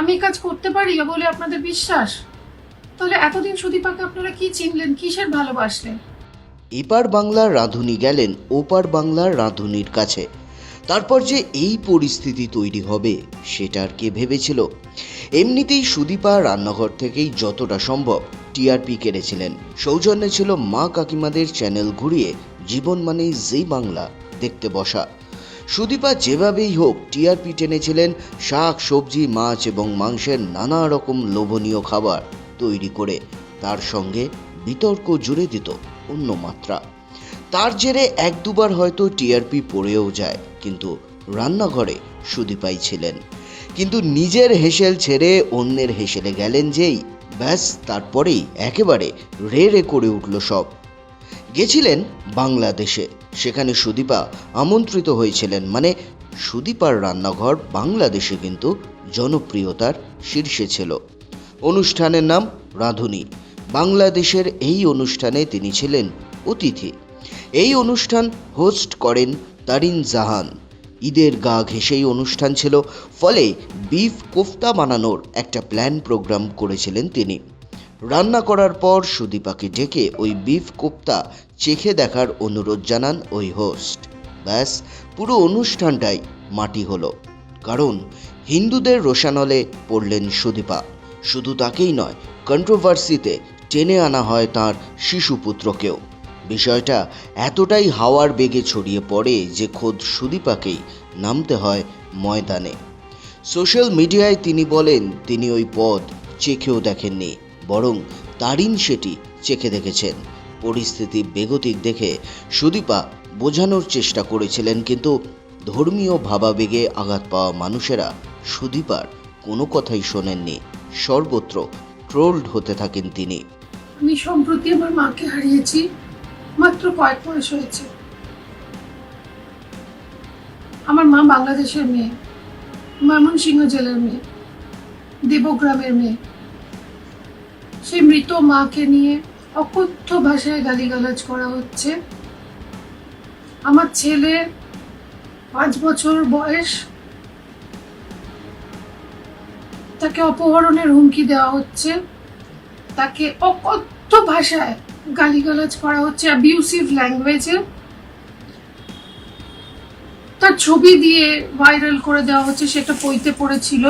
আমি কাজ করতে পারি বলে আপনাদের বিশ্বাস? তাহলে এতদিন সুদীপাকে আপনারা কি চিনলেন? কিসের ভালোবাসলেন? এপার বাংলার রাঁধুনি গেলেন, ওপার বাংলার রাঁধুনির কাছে। তারপর যে এই পরিস্থিতি তৈরি হবে, সেটা আর কে ভেবেছিল? এমনিতেই সুদীপা রান্নাঘর থেকেই যতটা সম্ভব টিআরপি কেড়েছিলেন। সৌজন্যে ছিল মা কাকিমাদের চ্যানেল ঘুরিয়ে জীবন মানেই জি বাংলা দেখতে বসা। সুদীপা যেভাবেই হোক টিআরপি টেনেছিলেন শাক, সবজি, মাছ এবং মাংসের নানা রকম লোভনীয় খাবার তৈরি করে তার সঙ্গে বিতর্ক জুড়ে দিত অন্য মাত্রা। তার জেরে এক দুবার হয়তো টিআরপি পড়েও যায়, কিন্তু রান্নাঘরে সুদীপাই ছিলেন। কিন্তু নিজের হেসেল ছেড়ে অন্যের হেসেলে গেলেন যেই, ব্যাস তারপরেই একেবারে রে রে করে উঠল সব। গেছিলেন বাংলাদেশে। সেখানে সুদীপা আমন্ত্রিত হয়েছিলেন। মানে সুদীপার রান্নাঘর বাংলাদেশে কিন্তু জনপ্রিয়তার শীর্ষে ছিল। অনুষ্ঠানের নাম রাঁধুনি। বাংলাদেশের এই অনুষ্ঠানে তিনি ছিলেন অতিথি। এই অনুষ্ঠান হোস্ট করেন তারিন জাহান। ঈদের গা ঘেঁষেই অনুষ্ঠান ছিল। ফলে বিফ কোফতা বানানোর একটা প্ল্যান প্রোগ্রাম করেছিলেন তিনি। রান্না করার পর সুদীপাকে ডেকে ওই বিফ কোপ্তা চেখে দেখার অনুরোধ জানান ওই হোস্ট ব্যাস, পুরো অনুষ্ঠানটাই মাটি হলো। কারণ হিন্দুদের রোশানলে পড়লেন সুদীপা। শুধু তাকেই নয় কন্ট্রোভার্সিতে টেনে আনা হয় তার শিশুপুত্রকেও। বিষয়টা এতটাই হাওয়ার বেগে ছড়িয়ে পড়ে যে খোদ সুদীপাকেই নামতে হয় ময়দানে। সোশ্যাল মিডিয়ায় তিনি বলেন, তিনি ওই পদ চেখেও দেখেননি। বরং তারিন সেটি চেখে দেখেছেন। পরিস্থিতি বেগতিক দেখে সুদীপা বোঝানোর চেষ্টা করেছিলেন, কিন্তু ধর্মীয় ভাবাবেগে আঘাত পাওয়া মানুষেরা সুদীপার কোনো কথাই শোনেননি। সর্বত্র ট্রোলড হতে থাকেন তিনি। আমি সম্প্রতি আমার মাকে হারিয়েছি, মাত্র কয়েক মাস হয়েছে। আমার মা বাংলাদেশের মেয়ে ময়মনসিংহ জেলার মেয়ে, দেবগ্রামের মেয়ে। সেই মৃত মাকে নিয়ে অকথ্য ভাষায় গালিগালাজ করা হচ্ছে। আমার ছেলে পাঁচ বছর বয়স। তাকে অপহরণের হুমকি দেওয়া হচ্ছে। তাকে অকথ্য ভাষায় গালিগালাজ করা হচ্ছে অ্যাবিউসিভ ল্যাঙ্গুয়েজে তার ছবি দিয়ে ভাইরাল করে দেওয়া হচ্ছে, সেটা পইতে পড়েছিল।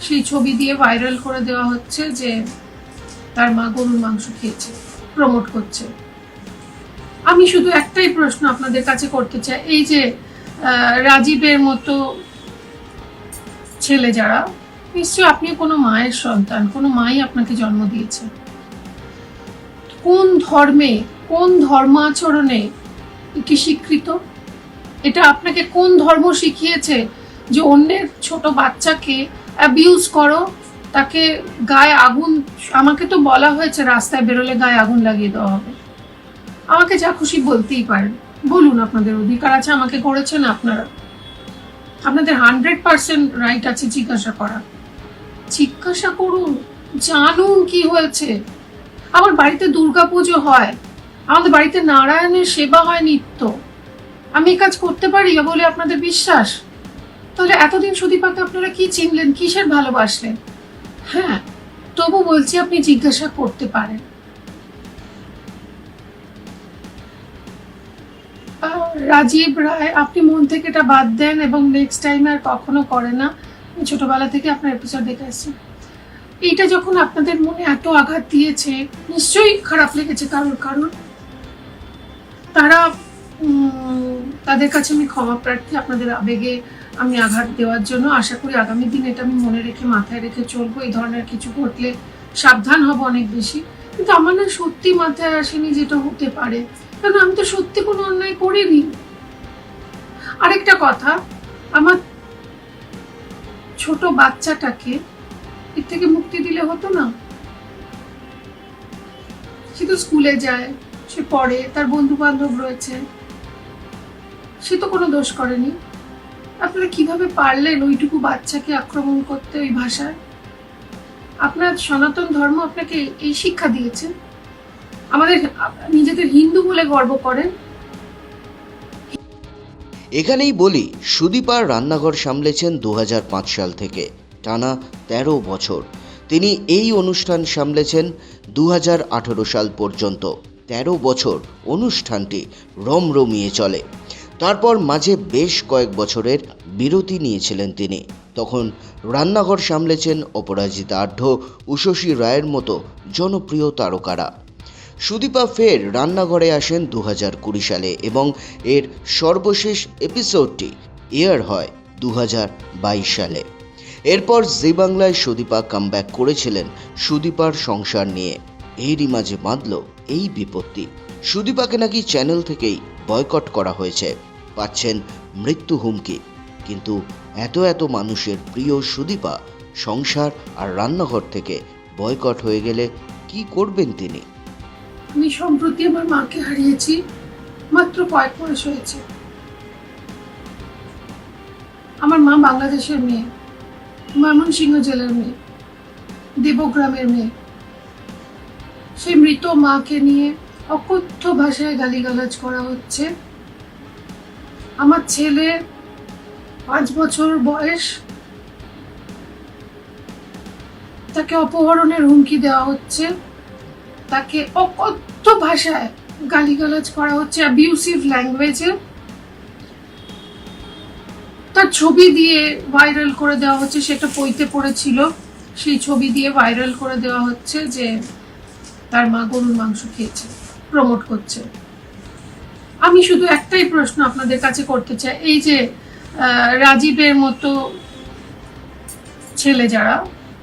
সেই ছবি দিয়ে ভাইরাল করে দেওয়া হচ্ছে যে তার মা গরুর মাংস খেয়েছে প্রমোট করছে। আমি শুধু একটাই প্রশ্ন আপনাদের কাছে করতে চাই, এই যে রাজীবের মতো ছেলে যারা, নিশ্চয়ই আপনি কোনো মায়ের সন্তান, কোনো মাই আপনাকে জন্ম দিয়েছে। কোন ধর্মে, কোন ধর্ম আচরণে কি স্বীকৃত? এটা আপনাকে কোন ধর্ম শিখিয়েছে যে অন্যের ছোট বাচ্চাকে অ্যাবিউজ করো তাকে গায়ে আগুন, আমাকে তো বলা হয়েছে রাস্তায় বেরোলে গায়ে আগুন লাগিয়ে দেওয়া হবে। আমাকে যা খুশি বলতেই পারেন। বলুন আপনাদের অধিকার আছে, আমাকে করেছেন আপনারা। আপনাদের হান্ড্রেড পার্সেন্ট রাইট আছে জিজ্ঞাসা করা। জিজ্ঞাসা করুন, জানুন কি হয়েছে। আমার বাড়িতে দুর্গাপুজো হয়। আমাদের বাড়িতে নারায়ণের সেবা হয় নিত্য। আমি কাজ করতে পারি বলে আপনাদের বিশ্বাস? তাহলে এতদিন সুদীপাকে আপনারা কি চিনলেন, কিসের ভালোবাসলেন? হ্যাঁ তবু বলছি আপনি জিজ্ঞাসা করতে পারেন। রাজীব রায়, আপনি মন থেকে এটা বাদ দেন এবং নেক্সট টাইম আর কখনো করে না। আমি ছোটবেলা থেকে আপনার এপিসোড দেখে আসছি। এইটা যখন আপনাদের মনে এত আঘাত দিয়েছে, নিশ্চয়ই খারাপ লেগেছে কারোর কারণ। তারা তাদের কাছে আমি ক্ষমা প্রার্থী, আপনাদের আবেগে আমি আঘাত দেওয়ার জন্য আশা করি আগামী দিন এটা আমি মনে রেখে মাথায় রেখে চলবো। এই ধরনের কিছু ঘটলে সাবধান হব অনেক বেশি। কিন্তু আমার না সত্যি মাথায় আসেনি যেটা হতে পারে। কারণ আমি তো সত্যি কোনো অন্যায় করিনি। আরেকটা কথা, আমার ছোট বাচ্চাটাকে এর থেকে মুক্তি দিলে হতো না। সে তো স্কুলে যায়, সে পড়ে, তার বন্ধু বান্ধব রয়েছে। সে তো কোনো দোষ করেনি। আপনারা কীভাবে পারলেন ওইটুকু বাচ্চাকে আক্রমণ করতে ওই ভাষায়? আপনার সনাতন ধর্ম আপনাকে এই শিক্ষা দিয়েছে। আমাদের, নিজেদের হিন্দু বলে গর্ব করেন। এখানেই বলি সুদীপার রান্নাঘর সামলেছেন দু হাজার পাঁচ সাল থেকে, টানা তেরো বছর। তিনি এই অনুষ্ঠান সামলেছেন দু হাজার আঠারো সাল পর্যন্ত। তেরো বছর অনুষ্ঠানটি রমরমিয়ে চলে। তারপর মাঝে বেশ কয়েক বছরের বিরতি নিয়েছিলেন তিনি। তখন রান্নাঘর সামলেছেন অপরাজিতা আঢ্য উষসী রায়ের মতো জনপ্রিয় তারকারা। সুদীপা ফের রান্নাঘরে আসেন দু কুড়ি সালে এবং এর সর্বশেষ এপিসোডটি এয়ার হয় দু হাজার বাইশ সালে। এরপর জি বাংলায় সুদীপা কামব্যাক করেছিলেন সুদীপার সংসার নিয়ে। এরই মাঝে বাঁধল এই বিপত্তি। সুদীপাকে নাকি চ্যানেল থেকেই বয়কট করা হয়েছে। পাচ্ছেন মৃত্যু হুমকি। কিন্তু এত এত মানুষের প্রিয় সুদীপা সংসার আর রান্নাঘর থেকে বয়কট হয়ে গেলে কি করবেন তিনি? আমি সম্প্রতি আমার মাকে হারিয়েছি, মাত্র কয়েক মাস হয়েছে। আমার মা বাংলাদেশের মেয়ে, ময়মনসিংহ জেলার মেয়ে, দেবগ্রামের মেয়ে। সেই মৃত মাকে নিয়ে অকথ্য ভাষায় গালিগালাজ করা হচ্ছে। আমার ছেলে পাঁচ বছর বয়স। তাকে অপহরণের হুমকি দেওয়া হচ্ছে। তাকে অকথ্য ভাষায় গালিগালাজ করা হচ্ছে অ্যাবিউসিভ ল্যাঙ্গুয়েজে তার ছবি দিয়ে ভাইরাল করে দেওয়া হচ্ছে, সেটা পইতে পড়েছিল। সেই ছবি দিয়ে ভাইরাল করে দেওয়া হচ্ছে যে তার মা গরুর মাংস খেয়েছে প্রমোট করছে। আমি শুধু একটাই প্রশ্ন আপনাদের কাছে করতে চাই। এই যে রাজীবের মতো ছেলে যারা,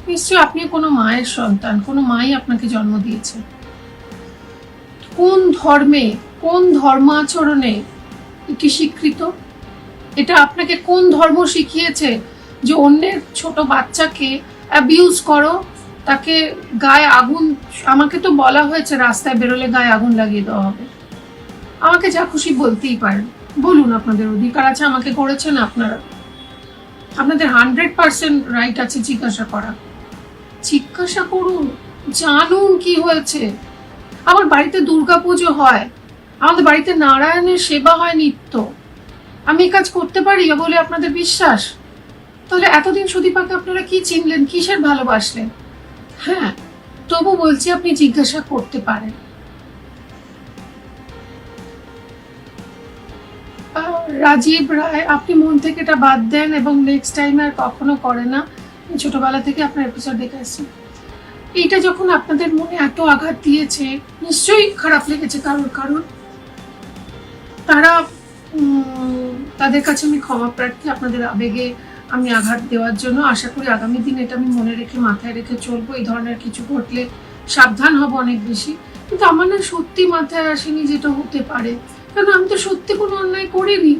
নিশ্চয়ই আপনি কোনো মায়ের সন্তান, কোনো মাই আপনাকে জন্ম দিয়েছে। কোন ধর্মে, কোন ধর্মাচরণে এটি স্বীকৃত? এটা আপনাকে কোন ধর্ম শিখিয়েছে যে অন্যের ছোট বাচ্চাকে অ্যাবিউজ করো, তাকে গায়ে আগুন, আমাকে তো বলা হয়েছে রাস্তায় বেরোলে গায়ে আগুন লাগিয়ে দেওয়া হবে। আমাকে যা খুশি বলতেই পারেন। বলুন আপনাদের অধিকার আছে, আমাকে করেছেন আপনারা। আপনাদের হান্ড্রেড পার্সেন্ট রাইট আছে জিজ্ঞাসা করা। জিজ্ঞাসা করুন, জানুন কি হয়েছে। আমার বাড়িতে দুর্গাপুজো হয়। আমাদের বাড়িতে নারায়ণের সেবা হয় নিত্য। আমি এই কাজ করতে পারি বলে আপনাদের বিশ্বাস? তাহলে এতদিন সুদীপাকে আপনারা কি চিনলেন, কিসের ভালোবাসলেন? হ্যাঁ তবু বলছি আপনি জিজ্ঞাসা করতে পারেন। রাজীব রায়, আপনি মন থেকে এটা বাদ দেন এবং নেক্সট টাইম আর কখনো করে না। ছোটবেলা থেকে আপনার এপিসোড দেখে আসছি। এইটা যখন আপনাদের মনে এত আঘাত দিয়েছে, নিশ্চয়ই খারাপ লেগেছে কারোর কারণ তারা তাদের কাছে আমি ক্ষমা প্রার্থী, আপনাদের আবেগে আমি আঘাত দেওয়ার জন্য আশা করি আগামী দিন এটা আমি মনে রেখে, মাথায় রেখে চলবো। এই ধরনের কিছু ঘটলে সাবধান হব অনেক বেশি। কিন্তু আমার না সত্যি মাথায় আসেনি যেটা হতে পারে। কারণ আমি তো সত্যি কোনো অন্যায় করিনি?